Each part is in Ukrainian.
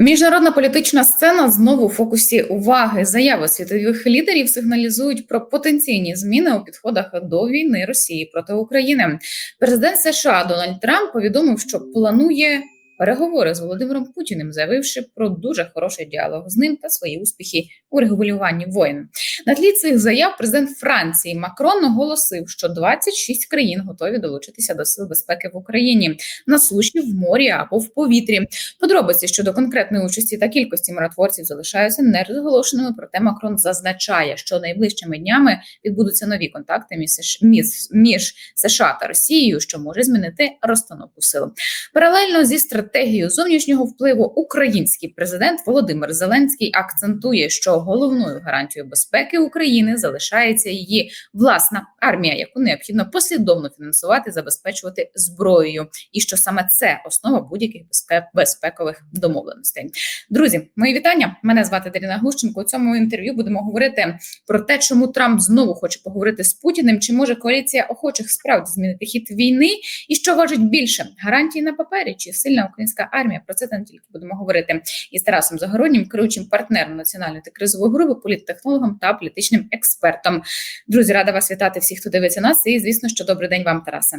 Міжнародна політична сцена знову в фокусі уваги. Заяви світових лідерів сигналізують про потенційні зміни у підходах до війни Росії проти України. Президент США Дональд Трамп повідомив, що планує переговори з Володимиром Путіним, заявивши про дуже хороший діалог з ним та свої успіхи у регулюванні воєн. На тлі цих заяв президент Франції Макрон оголосив, що 26 країн готові долучитися до сил безпеки в Україні на суші, в морі або в повітрі. Подробиці щодо конкретної участі та кількості миротворців залишаються нерозголошеними. Проте Макрон зазначає, що найближчими днями відбудуться нові контакти між, США та Росією, що може змінити розстановку сил. Паралельно зі стратегією зовнішнього впливу український президент Володимир Зеленський акцентує, що головною гарантією безпеки України залишається її власна армія, яку необхідно послідовно фінансувати, забезпечувати зброєю, і що саме це основа будь-яких безпе- безпекових домовленостей. Друзі, мої вітання. Мене звати Даріна Глущенко. У цьому інтерв'ю будемо говорити про те, чому Трамп знову хоче поговорити з Путіним. Чи може коаліція охочих справді змінити хід війни? І що важить більше гарантії на папері чи сильна українська армія? Про це не тільки будемо говорити із Тарасом Загороднім, керуючим партнером національної та кризової групи, політтехнологом та політичним експертом. Друзі, рада вас вітати всіх, хто дивиться нас. І звісно, що добрий день вам, Тарасе.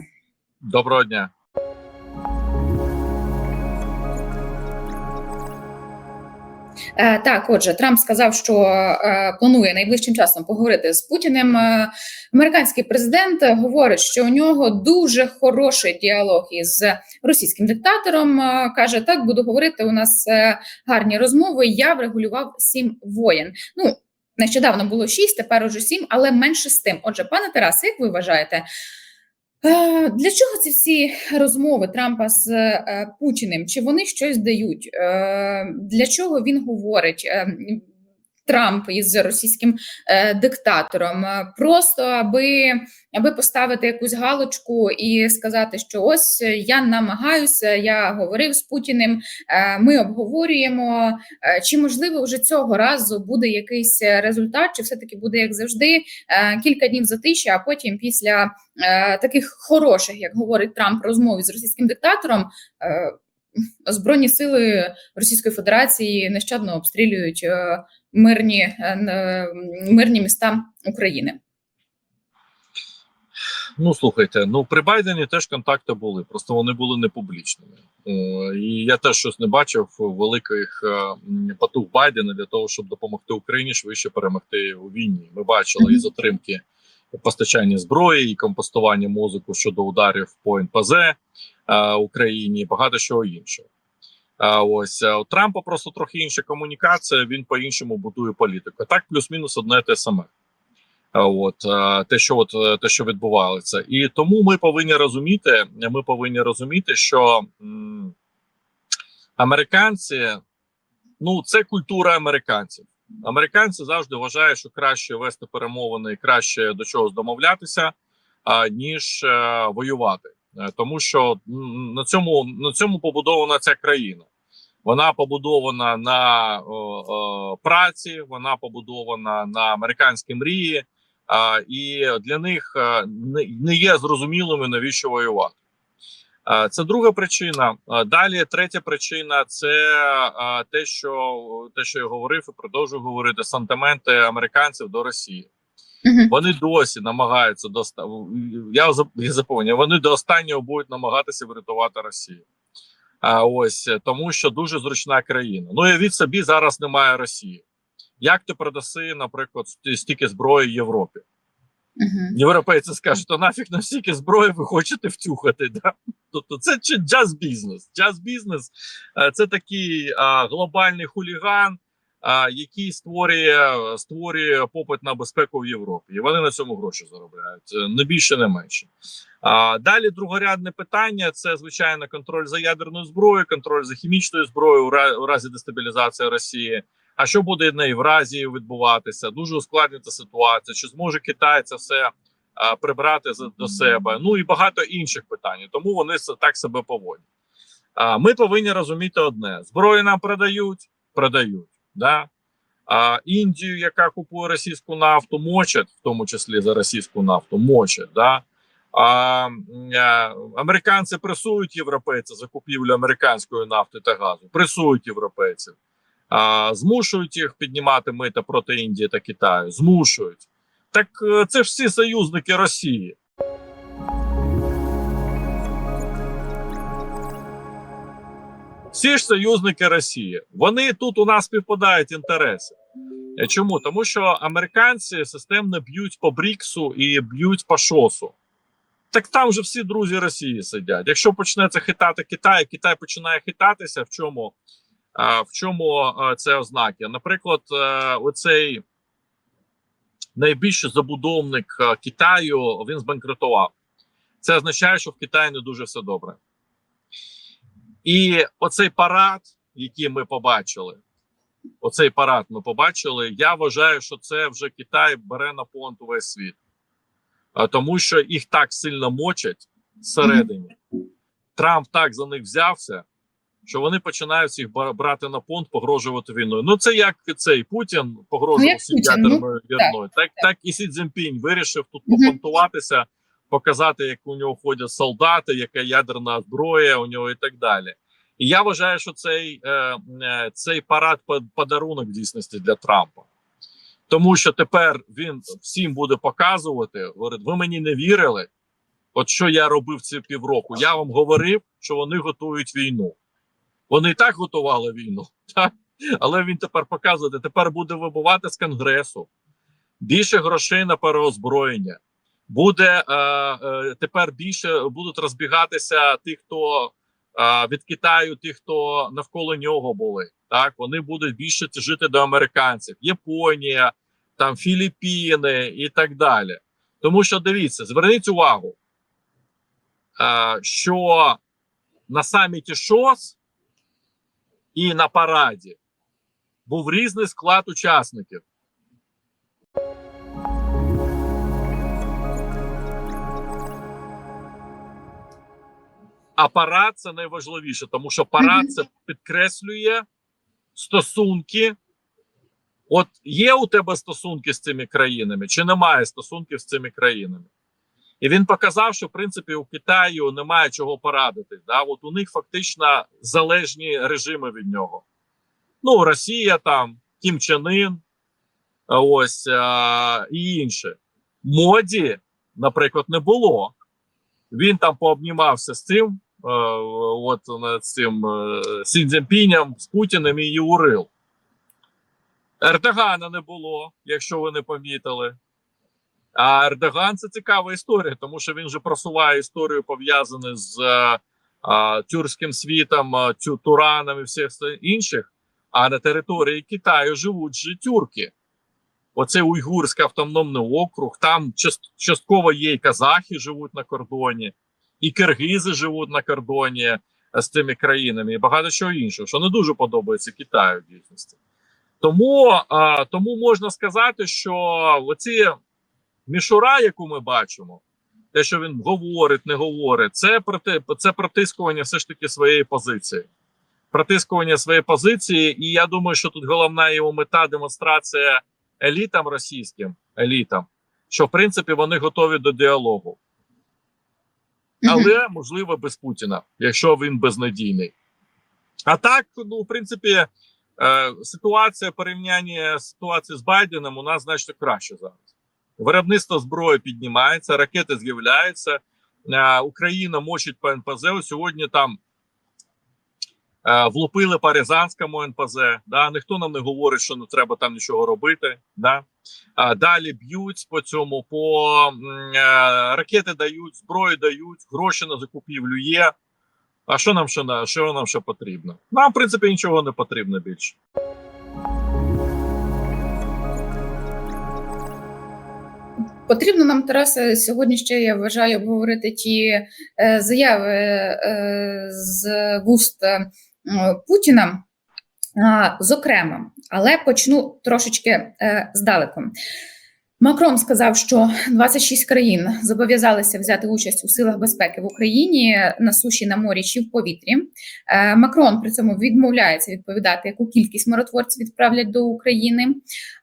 Доброго дня. Так, отже, Трамп сказав, що е, планує найближчим часом поговорити з Путіним. Е, американський президент говорить, що у нього дуже хороший діалог із російським диктатором. Е, каже: так буду говорити. У нас е, гарні розмови. Я врегулював сім воєн. Ну нещодавно було шість, тепер уже сім, але менше з тим. Отже, пане Тарасе, як ви вважаєте? Е, Для чого ці всі розмови Трампа з е, Путіним? Чи вони щось дають? Е, Для чого він говорить? Трамп із російським е, диктатором, Е, просто аби, аби поставити якусь галочку і сказати, що ось е, я намагаюся, я говорив з Путіним, е, ми обговорюємо. Е, Чи можливо вже цього разу буде якийсь е, результат, чи все таки буде як завжди е, кілька днів затиші, а потім після е, таких хороших, як говорить Трамп, розмов з російським диктатором. Е, Збройні сили Російської Федерації нещадно обстрілюють е, мирні, е, мирні міста України. Ну слухайте, ну при Байдені теж контакти були, просто вони були не публічними. Е, І я теж щось не бачив великих е, потуг Байдена для того, щоб допомогти Україні швидше перемогти у війні. Ми бачили і затримки постачання зброї, і компостування мозку щодо ударів по НПЗ е, Україні, багато чого іншого. А ось у Трампа просто трохи інша комунікація. Він по-іншому будує політику. Так, плюс-мінус одне те саме. От е, те, що от е, те, що відбувалося, і тому ми повинні розуміти. Ми повинні розуміти, що американці ну це культура американців. Американці завжди вважають, що краще вести перемовини краще до чогось домовлятися, а, ніж е, воювати, Е, тому що на цьому на цьому побудована ця країна. Вона побудована на о, о, праці, вона побудована на американській мрії, а, і для них не, не є зрозумілими навіщо воювати. А, це друга причина. А, далі третя причина це а, те, що те, що я говорив, і продовжую говорити сантименти американців до Росії. Мгм. Вони досі намагаються до я, я вони до останнього будуть намагатися врятувати Росію. А ось е, тому, що дуже зручна країна. Ну і від собі зараз немає Росії. Як ти продаси, наприклад, стільки зброї Європі? Мгм. Європейці скажуть, то нафіг на стільки зброї ви хочете втюхати. Да? Тобто це джаз бізнес. Джаз бізнес це такий а, глобальний хуліган, який створює, створює попит на безпеку в Європі. І вони на цьому гроші заробляють е, не більше, не менше. А далі другорядне питання: це звичайно контроль за ядерною зброєю, контроль за хімічною зброєю у ра- у разі дестабілізації Росії. А що буде на Євразії відбуватися? Дуже ускладниться ситуація. Чи зможе Китай це все а, прибрати за- до себе? Ну і багато інших питань. Тому вони так себе поводять. А, ми повинні розуміти одне: зброю нам продають, продають. Да? А Індію, яка купує російську нафту, мочать, в тому числі за російську нафту, мочать. Да? А, е, американці пресують європейців закупівлю американської нафти та газу, пресують європейців, а, змушують їх піднімати мита проти Індії та Китаю. Змушують. Так е, це ж всі союзники Росії. Всі ж союзники Росії. Вони тут у нас співпадають інтереси. Е, Чому? Тому що американці системно б'ють по Бріксу і б'ють по шосу. Так там же всі друзі Росії сидять. Якщо почнеться хитати Китай, Китай починає хитатися. В чому, в чому це ознаки? Наприклад, е, оцей найбільший забудовник е, Китаю він збанкрутував. Це означає, що в Китаї не дуже все добре. І оцей парад, який ми побачили, оцей парад ми побачили. Я вважаю, що це вже Китай бере на понт увесь світ, А тому що їх так сильно мочать всередині. Трамп так за них взявся, що вони починають їх брати на понт, погрожувати війною. Ну це як цей Путін Ну, погрожував як всім Путін, ну, війною. Так, так і Сі Цзіньпінь вирішив тут Мгм. попонтуватися, показати, як у нього ходять солдати, яка ядерна зброя у нього і так далі. І я вважаю, що цей, е, е, цей парад подарунок в дійсності для Трампа. Тому що тепер він всім буде показувати: говорить, ви мені не вірили. От що я робив ці півроку. Я вам говорив, що вони готують війну. Вони і так готували війну, так? але він тепер показує, тепер буде вибувати з конгресу більше грошей на переозброєння. Буде е, е, тепер більше будуть розбігатися ті, хто е, від Китаю, ті, хто навколо нього були. Так вони будуть більше жити до американців, Японія, там Філіппіни і так далі. Тому що дивіться, зверніть увагу, що на саміті ШОС і на параді був різний склад учасників. А парад це найважливіше, тому що парад це підкреслює стосунки. От є у тебе стосунки з цими країнами, чи немає стосунків з цими країнами? І він показав, що в принципі у Китаю немає чого порадити. Да? От у них фактично залежні режими від нього. Ну, Росія там, Кім Чен Ін, ось а, і інше. Моді, наприклад, не було. Він там пообнімався з цим, е, от е, з цим е, Сі з Путіним і Юрил. Ердогана не було, якщо ви не помітили. А Ердоган це цікава історія, тому що він же просуває історію пов'язану з е, тюркським світом, Тураном і всіх інших. А на території Китаю живуть же тюрки. Оце Уйгурський автономний округ. Там частково є і казахи живуть на кордоні, і киргизи живуть на кордоні е, з цими країнами, і багато чого іншого, що не дуже подобається Китаю в дійсності. Тому, а, тому можна сказати, що оці мішура, яку ми бачимо, те, що він говорить, не говорить, це проти це протискування все ж таки своєї позиції. Протискування своєї позиції, і я думаю, що тут головна його мета демонстрація елітам російським елітам, що в принципі вони готові до діалогу, але можливо без Путіна, якщо він безнадійний. А так, ну в принципі, е, ситуація порівняння ситуації з Байденом у нас значно краще зараз. Виробництво зброї піднімається, ракети з'являються. Е, Україна мочить по НПЗ. Сьогодні там влупили по Рязанському НПЗ. Да? Ніхто нам не говорить, що не треба там нічого робити. Да? А далі б'ють по цьому, по е, ракети дають, зброю дають, гроші на закупівлю є. А що нам ще що нам ще потрібно? Нам, в принципі, нічого не потрібно більше. Потрібно нам, Тарасе, сьогодні ще я вважаю обговорити ті е, заяви е, з вуст е, Путіна. Зокрема, але почну трошечки е, здалеку. Макрон сказав, що 26 країн зобов'язалися взяти участь у силах безпеки в Україні на суші, на морі чи в повітрі. Е, Макрон при цьому відмовляється відповідати, яку кількість миротворців відправлять до України.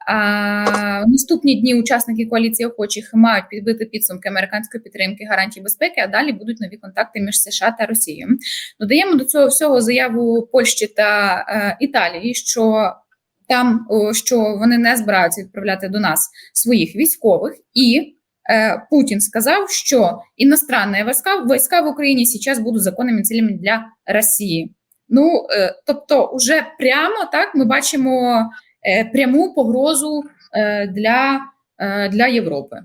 А наступні дні учасники коаліції охочих мають підбити підсумки американської підтримки гарантій безпеки. А далі будуть нові контакти між США та Росією. Додаємо до цього всього заяву Польщі та е, Італії, що там що вони не збираються відправляти до нас своїх військових, і е, Путін сказав, що іностранні війська, війська в Україні зараз будуть законними цілями для Росії. Ну е, тобто, уже прямо так ми бачимо е, пряму погрозу е, для, е, для Європи.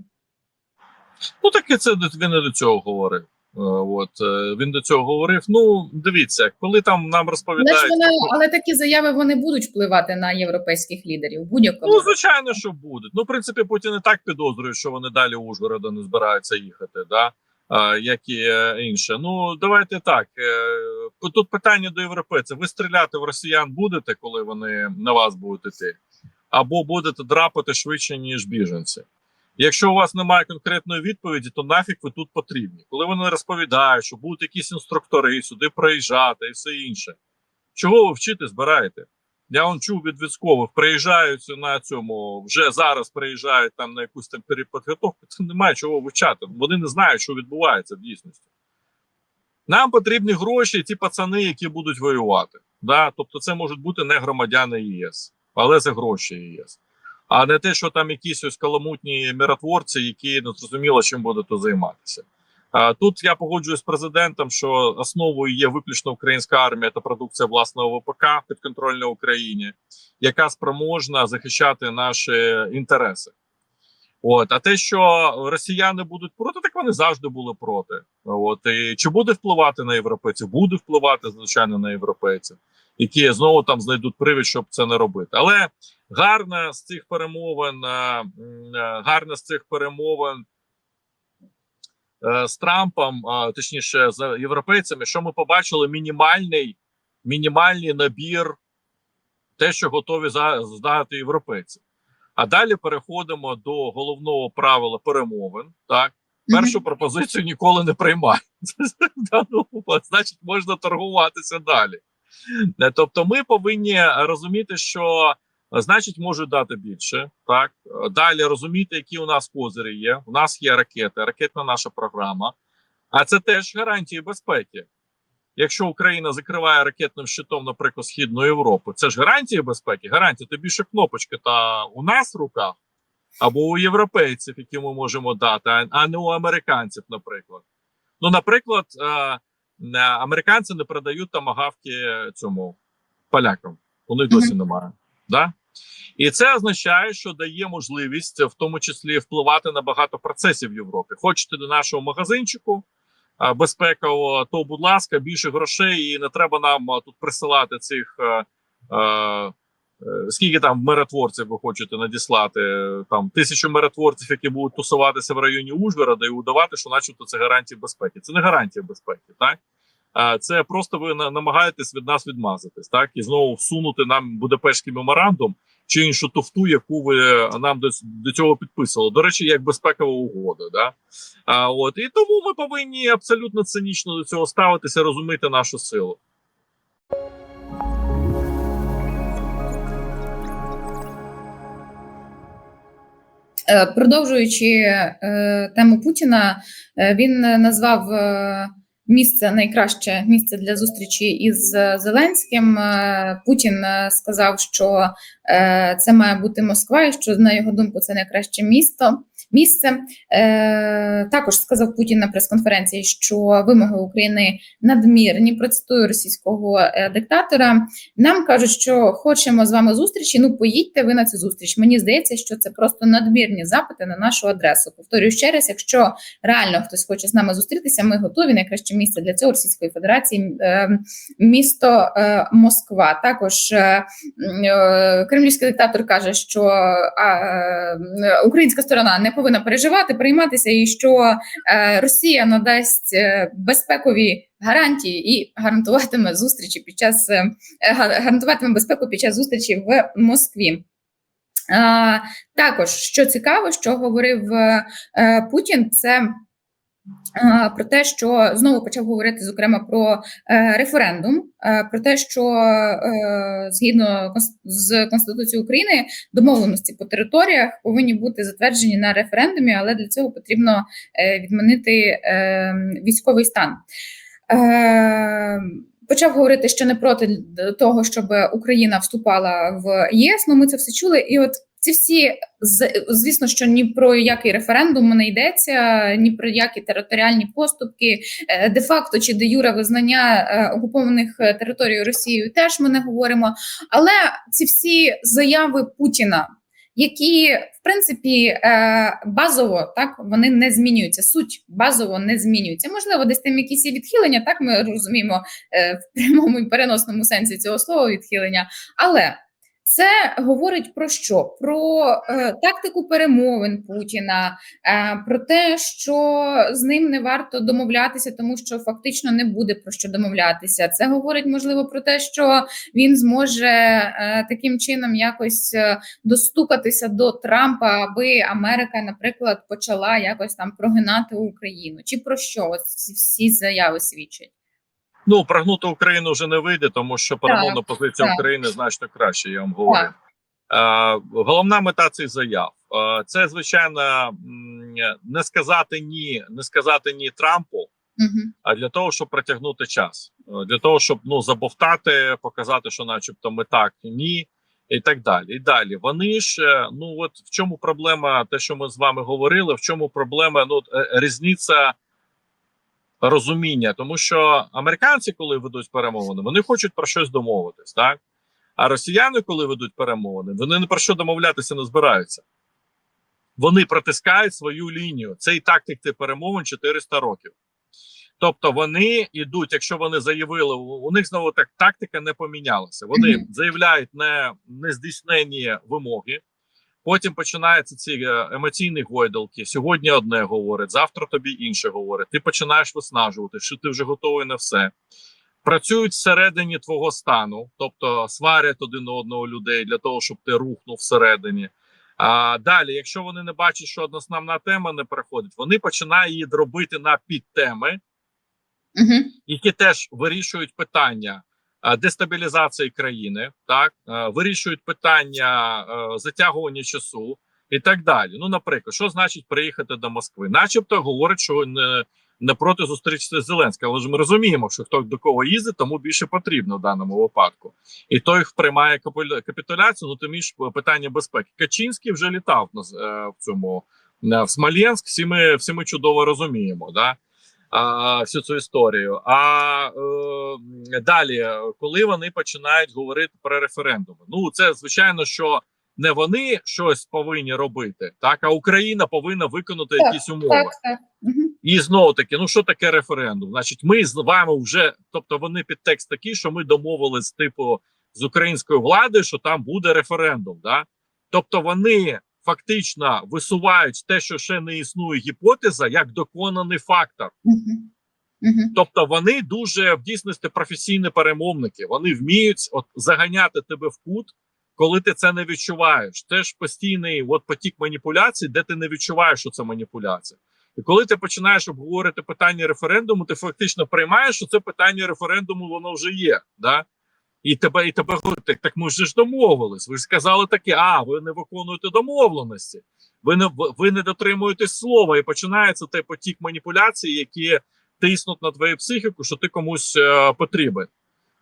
Ну так і це він не до цього говорив. Е, От е, він до цього говорив. Ну дивіться, коли там нам Але, розповідають, ж вони, але такі заяви вони будуть впливати на європейських лідерів будь-якому ну звичайно, що будуть. Ну, в принципі, Путін і так підозрює, що вони далі у Ужгорода не збираються їхати, да а, як і е, інше. Ну давайте так. Тут питання до європейців: ви стріляти в росіян будете, коли вони на вас будуть іти, або будете драпати швидше ніж біженці. Якщо у вас немає конкретної відповіді, то нафіг ви тут потрібні. Коли вони розповідають, що будуть якісь інструктори сюди приїжджати і все інше. Чого ви вчити збираєте? Я он чув від військових, приїжджають на цьому, вже зараз приїжджають там на якусь там переподготовку. Це немає чого вивчати. Вони не знають, що відбувається в дійсності. Нам потрібні гроші, ті пацани, які будуть воювати. Да? Тобто, це можуть бути не громадяни ЄС, але це гроші ЄС а не те, що там якісь ось каламутні миротворці, які не зрозуміло, чим будуть займатися. Тут я погоджуюсь з президентом, що основою є виключно українська армія та продукція власного ВПК підконтрольна Україні, яка спроможна захищати наші інтереси. От, а те, що росіяни будуть проти, так вони завжди були проти. От і чи буде впливати на європейців? Буде впливати звичайно на європейців, які знову там знайдуть привід, щоб це не робити. Але гарна з цих перемовин, е, е, гарна з цих перемовин е, з Трампом, точніше з європейцями, що ми побачили мінімальний, мінімальний набір, те, що готові здати європейці. А далі переходимо до головного правила перемовин. Так, першу пропозицію ніколи не приймають. Та, ну, Значить, можна торгуватися далі. Тобто, ми повинні розуміти, що значить можуть дати більше. Так Е, далі розуміти, які у нас козирі є. У нас є ракети, ракетна наша програма. А це теж гарантії безпеки. Якщо Україна закриває ракетним щитом, наприклад, Східну Європу, це ж гарантії безпеки. Гарантія тобі ще кнопочки та у нас в руках або у європейців, які ми можемо дати, а- не у американців, наприклад. Ну, наприклад, е, американці не передають тамагавки цьому полякам. У них досі немає. Да? І це означає, що дає можливість, в тому числі, впливати на багато процесів в Європі. Хочете до нашого магазинчику безпекового, то, будь ласка, більше грошей, і не треба нам тут присилати цих. е, е, е, Скільки там миротворців ви хочете надіслати? Там тисячу миротворців, які будуть тусуватися в районі Ужгорода і удавати, що, начебто, це гарантія безпеки. Це не гарантія безпеки, так? А це просто ви на- намагаєтесь від нас відмазатись, так і знову всунути нам Будапештський меморандум чи іншу туфту, яку ви нам до, до цього підписували. До речі, як безпекова угода. Да? А от і тому ми повинні абсолютно цинічно до цього ставитися, розуміти нашу силу. Е, Продовжуючи е, тему Путіна, е, він назвав е, місце найкраще місце для зустрічі із е, Зеленським. Е, Путін е, сказав, що це має бути Москва, і що на його думку це найкраще місто. Місце е, також сказав Путін на прес-конференції, що вимоги України надмірні. Процитую російського е, диктатора. Нам кажуть, що хочемо з вами зустрічі. Ну поїдьте ви на цю зустріч. Мені здається, що це просто надмірні запити на нашу адресу. Повторюю ще раз, якщо реально хтось хоче з нами зустрітися, ми готові. Найкраще місце для цього Російської Федерації е, місто е, Москва. Також е, е, кремлівський диктатор каже, що а, е, українська сторона не повинна переживати, прийматися, і що е, Росія надасть е, безпекові гарантії і гарантуватиме зустрічі під час е, гарантуватиме безпеку під час зустрічі в Москві. Також що цікаво, що говорив Путін, це про те, що знову почав говорити зокрема про е, референдум, е, про те, що е, згідно з Конституцією України домовленості по територіях повинні бути затверджені на референдумі, але для цього потрібно відмінити військовий стан. Почав говорити, що не проти того, щоб Україна вступала в ЄС. Ну ми це все чули. І от ці всі звісно, що ні про який референдум не йдеться, ні про які територіальні поступки, е, де-факто чи де юре визнання е, окупованих територій Росією теж ми не говоримо. Але ці всі заяви Путіна, які в принципі е, базово так вони не змінюються. Суть базово не змінюється. Можливо, десь там якісь відхилення. Так ми розуміємо в прямому і переносному сенсі цього слова відхилення, але це говорить про що? Про е, тактику перемовин Путіна, е, про те, що з ним не варто домовлятися, тому що фактично не буде про що домовлятися. Це говорить можливо про те, що він зможе е, таким чином якось е, достукатися до Трампа, аби Америка, наприклад, почала якось там прогинати Україну. Чи про що Ось всі заяви свідчать? Ну, прогнути Україну вже не вийде, тому що перемовна позиція так. України значно краще, я вам говорю. Е, головна мета цих заяв е, це звичайно не сказати ні, не сказати ні Трампу, Угу. а для того, щоб протягнути час, Е, для того, щоб ну забовтати, показати, що, начебто, ми так ні, і так далі. І далі вони ж е, ну от в чому проблема, те, що ми з вами говорили, в чому проблема? Ну е, різниця розуміння, тому що американці, коли ведуть перемовини, вони хочуть про щось домовитись, так а росіяни, коли ведуть перемовини, вони не про що домовлятися не збираються. Вони протискають свою лінію. Це і тактики перемовин 400 років. Тобто вони йдуть, якщо вони заявили, у у них знову так тактика не помінялася. Вони заявляють не нездійснені вимоги. Потім починаються ці е, емоційні гойдалки. Сьогодні одне говорить, завтра тобі інше говорить. Ти починаєш виснажувати, що ти вже готовий на все. Працюють всередині твого стану, тобто сварять один одного людей для того, щоб ти рухнув всередині. А далі, якщо вони не бачать, що одна основна тема не приходить, вони починають її дробити на підтеми, Угу. які теж вирішують питання дестабілізації країни, так е, вирішують питання е, затягування часу і так далі. Ну, наприклад, що значить приїхати до Москви? Начебто говорить, що не, не проти зустрічатися з Зеленським, але ж ми розуміємо, що хто до кого їздить, тому більше потрібно в даному випадку. І той приймає капітуляцію, ну тим ж питання безпеки. Качинський вже літав на е, в цьому е, в Смоленськ. Всі ми всі ми чудово розуміємо. Да? а, всю цю історію. А е, далі, коли вони починають говорити про референдуми, ну це звичайно, що не вони щось повинні робити, так а Україна повинна виконати Так, якісь умови. Так, так. І знову таки, ну що таке референдум? Значить, ми з вами вже, тобто вони підтекст такий, що ми домовились, типу, з українською владою, що там буде референдум. Да? Тобто вони фактично висувають те, що ще не існує гіпотеза, як доконаний фактор. Угу. Тобто вони дуже в дійсності професійні перемовники. Вони вміють от заганяти тебе в кут, коли ти це не відчуваєш. Це ж постійний от потік маніпуляцій, де ти не відчуваєш, що це маніпуляція. І коли ти починаєш обговорити питання референдуму, ти фактично приймаєш, що це питання референдуму воно вже є. Да? І тебе і тебе говорять, так, так ми ж домовились. Ви ж сказали таке, а ви не виконуєте домовленості, ви не ви не дотримуєтесь слова, і починається той потік маніпуляцій, які тиснуть на твою психіку, що ти комусь е, потрібен.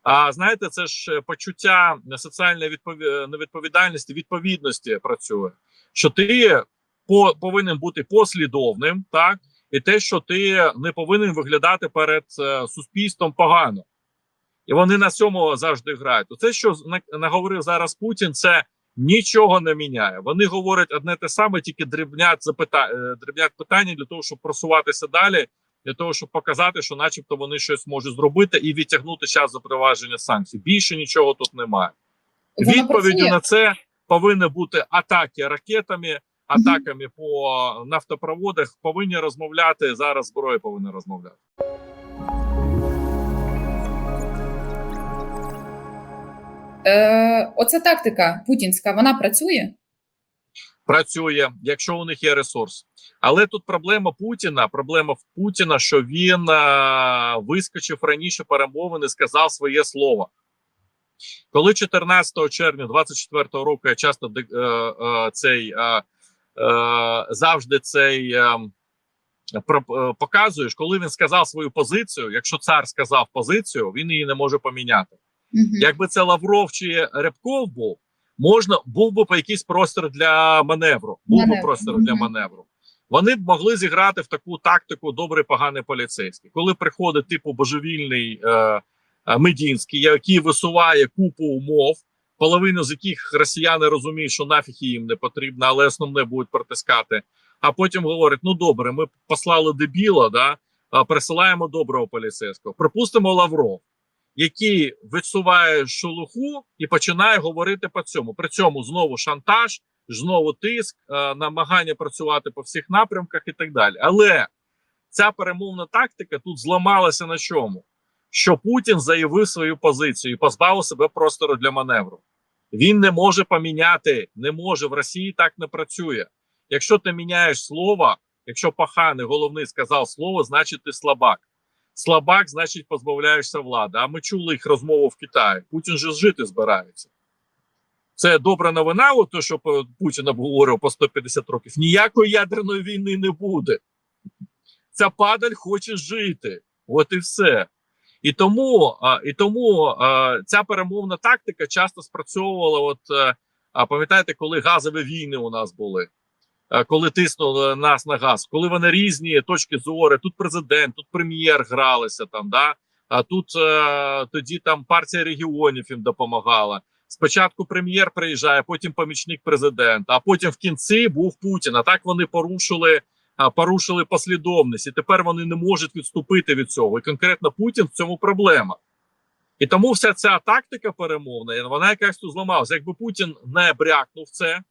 А знаєте, це ж е, почуття соціальної відпові... невідповідальності, відповідності працює, що ти по... повинен бути послідовним, так і те, що ти не повинен виглядати перед е, суспільством погано. І вони на цьому завжди грають. Оце, що наговорив зараз Путін, це нічого не міняє. Вони говорять одне те саме, тільки дрібнять запита... е, дрібнять питання для того, щоб просуватися далі, для того, щоб показати, що, начебто, вони щось можуть зробити і відтягнути час запровадження санкцій. Більше нічого тут немає. Воно Відповіддю працює. на це повинні бути атаки ракетами, атаками по нафтопроводах. Повинні розмовляти зараз. Зброя повинна розмовляти. Е, оця тактика путінська, вона працює. Працює, якщо у них є ресурс. Але тут проблема Путіна. Проблема в Путіна, що він е, вискочив раніше перемовини, сказав своє слово. Коли 14 червня 24 року я часто е, е, цей е, е, завжди цей е, про- е, показуєш, коли він сказав свою позицію. Якщо цар сказав позицію, він її не може поміняти. Мгм. Якби це Лавров чи Рябков був, можна був би якийсь простір для маневру. Був би Маневру, простір для маневру. Вони б могли зіграти в таку тактику добрий, поганий поліцейський. Коли приходить типу божевільний е, е, Медінський, який висуває купу умов, половину з яких росіяни розуміють, що нафіг їм не потрібно, але основне будуть притискати. А потім говорять: ну добре, ми послали дебіла, да, присилаємо доброго поліцейського. Припустимо Лавров який відсуває шелуху і починає говорити по цьому. При цьому знову шантаж, знову тиск, е, намагання працювати по всіх напрямках і так далі. Але ця перемовна тактика тут зламалася на чому? Що Путін заявив свою позицію і позбавив себе простору для маневру. Він не може поміняти, не може в Росії так не працює. Якщо ти міняєш слово, якщо паханий головний сказав слово, значить ти слабак слабак, значить, позбавляєшся влади. А ми чули їх розмову в Китаї. Путін же жити збирається. Це добра новина, то, що Путін обговорив по 150 років. Ніякої ядерної війни не буде. Ця падаль хоче жити. От і все. І тому, і тому ця перемовна тактика часто спрацьовувала. От е, пам'ятаєте, коли газові війни у нас були? Е, коли тиснули нас на газ, коли вони різні точки зору, тут президент, тут прем'єр гралися там, да а тут е, тоді там партія регіонів їм допомагала. Спочатку прем'єр приїжджає, потім помічник президента, а потім в кінці був Путін. А так вони порушили, порушили послідовність, і тепер вони не можуть відступити від цього. І конкретно Путін в цьому проблема. І тому вся ця тактика перемовна, вона якась тут зламалася. Якби Путін не брякнув це,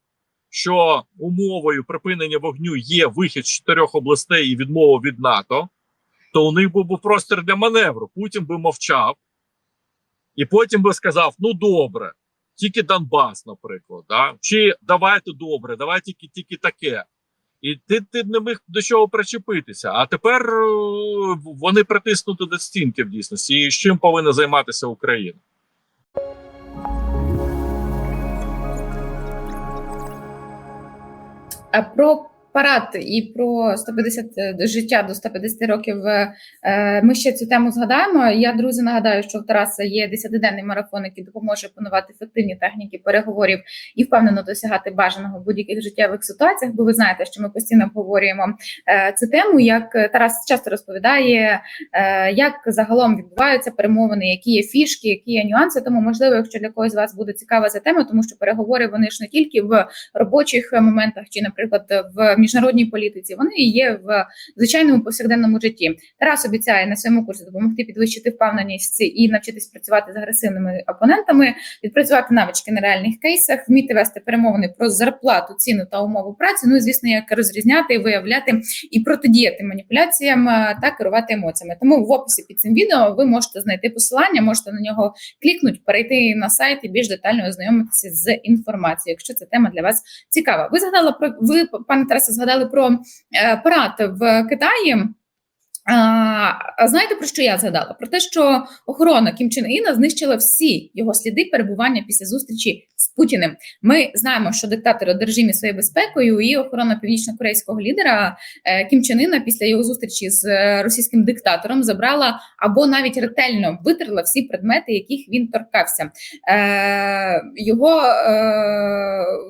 що умовою припинення вогню є вихід з чотирьох областей і відмова від НАТО, то у них був би простір для маневру. Путін би мовчав, і потім би сказав: ну добре, тільки Донбас, наприклад, да? чи давайте добре, давайте тільки, тільки таке. І ти, ти не міг до чого причепитися. А тепер е, вони притиснуті до стінки в дійсності. І з чим повинна займатися Україна? А про парад і про 150 е, життя до 150 років е, е, ми ще цю тему згадаємо. Я друзі нагадаю, що в Тараса є 10-денний марафон, який допоможе опанувати ефективні техніки переговорів і впевнено досягати бажаного в будь-яких життєвих ситуаціях. Бо ви знаєте, що ми постійно обговорюємо цю тему. Як Тарас часто розповідає, як загалом відбуваються перемовини, які є фішки, які є нюанси. Тому можливо, якщо для когось з вас буде цікава ця тема, тому що переговори вони ж не тільки в робочих моментах, чи, наприклад, в міжнародній політиці, вони є в звичайному повсякденному житті. Тарас обіцяє на своєму курсі допомогти підвищити впевненість і навчитись працювати з агресивними опонентами, відпрацювати навички на реальних кейсах, вміти вести перемовини про зарплату, ціну та умови праці. Ну і звісно, як розрізняти, виявляти і протидіяти маніпуляціям та керувати емоціями. Тому в описі під цим відео ви можете знайти посилання, можете на нього клікнути, перейти на сайт і більш детально ознайомитися з інформацією, якщо ця тема для вас цікава. Ви згадала про ви, пане Тарасе, згадали про е, парад в Китаї. А, знаєте про що я згадала? Про те, що охорона Кім Чен Іна знищила всі його сліди перебування після зустрічі з Путіним. Ми знаємо, що диктатор одержимі своєю безпекою і охорона північно-корейського лідера е, Кім Чен Іна після його зустрічі з е, російським диктатором забрала або навіть ретельно витерла всі предмети, яких він торкався. Е, його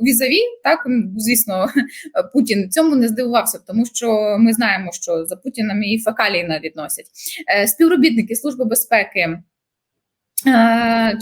візаві, так звісно, Путін цьому не здивувався, тому що ми знаємо, що за Путіним і фекалії відносять. носять. Е, Співробітники Служби безпеки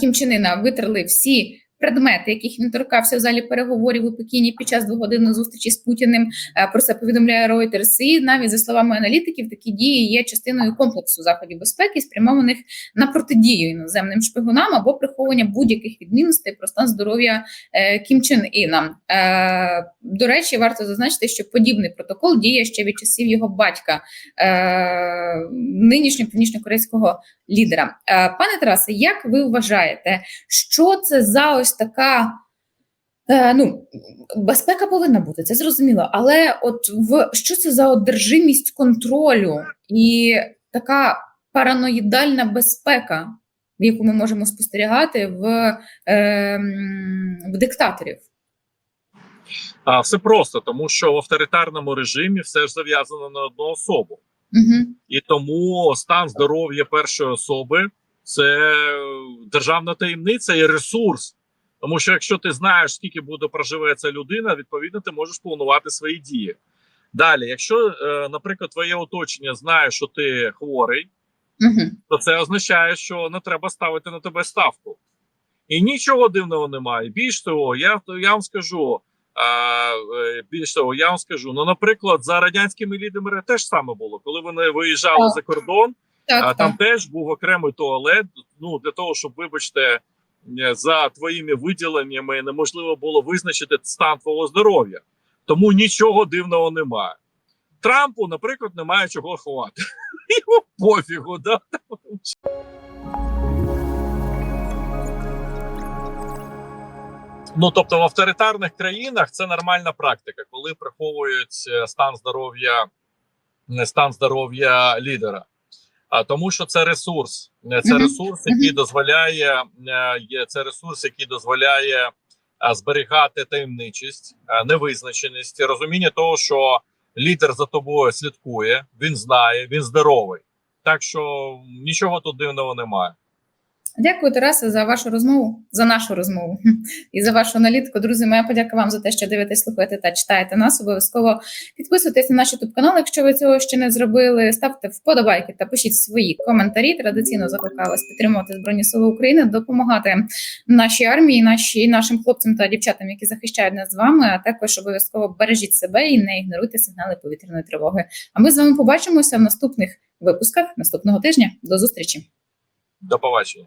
Кімчинина Кім Чен витерли всі. Предмети, яких він торкався в залі переговорів у Пекіні під час двогодинної зустрічі з Путіним, Е, про це повідомляє Reuters. І навіть за словами аналітиків, такі дії є частиною комплексу заходів безпеки, спрямованих на протидію іноземним шпигунам або приховування будь-яких відмінностей про стан здоров'я е, Кім Чен Іна. Е, до речі, варто зазначити, що подібний протокол діє ще від часів його батька, нинішнього північно-корейського лідера. Пане Тарасе, як ви вважаєте, що це за ось така? Е, ну, безпека повинна бути, це зрозуміло. Але от в що це за одержимість контролю і така параноїдальна безпека, в яку ми можемо спостерігати в, е, в диктаторів? А все просто, тому що в авторитарному режимі все ж зав'язано на одну особу. Угу. І тому стан здоров'я першої особи це державна таємниця і ресурс. Тому що якщо ти знаєш, скільки буде проживе ця людина, відповідно ти можеш планувати свої дії. Далі, якщо, е, наприклад, твоє оточення знає, що ти хворий, Угу. то це означає, що не треба ставити на тебе ставку. І нічого дивного немає. Більш того, я, я вам скажу. А, е, більш того, я вам скажу. Ну, наприклад, за радянськими лідерами теж саме було, коли вони виїжджали Так. за кордон, Так, а, там так. теж був окремий туалет. Ну для того, щоб, вибачте, за твоїми виділеннями неможливо було визначити стан твого здоров'я. Тому нічого дивного немає. Трампу, наприклад, немає чого ховати. Йому пофігу, да? Ну, тобто, в авторитарних країнах це нормальна практика, коли приховують е, стан здоров'я, не стан здоров'я лідера. А тому, що це ресурс, Е, це ресурс, який дозволяє е, це ресурс, який дозволяє е, зберігати таємничість, е, невизначеність, розуміння того, що лідер за тобою слідкує, він знає, він здоровий. Так що нічого тут дивного немає. Дякую, Тарасе, за вашу розмову, за нашу розмову і за вашу аналітику. Друзі, моя подяка вам за те, що дивитесь, слухаєте та читаєте нас. Обов'язково підписуйтесь на наш youtube канал, якщо ви цього ще не зробили. Ставте вподобайки та пишіть свої коментарі. Традиційно закликаю вас підтримувати Збройні Сили України, допомагати нашій армії, наші нашим хлопцям та дівчатам, які захищають нас з вами. А також обов'язково бережіть себе і не ігноруйте сигнали повітряної тривоги. А ми з вами побачимося в наступних випусках наступного тижня. До зустрічі. До побачення.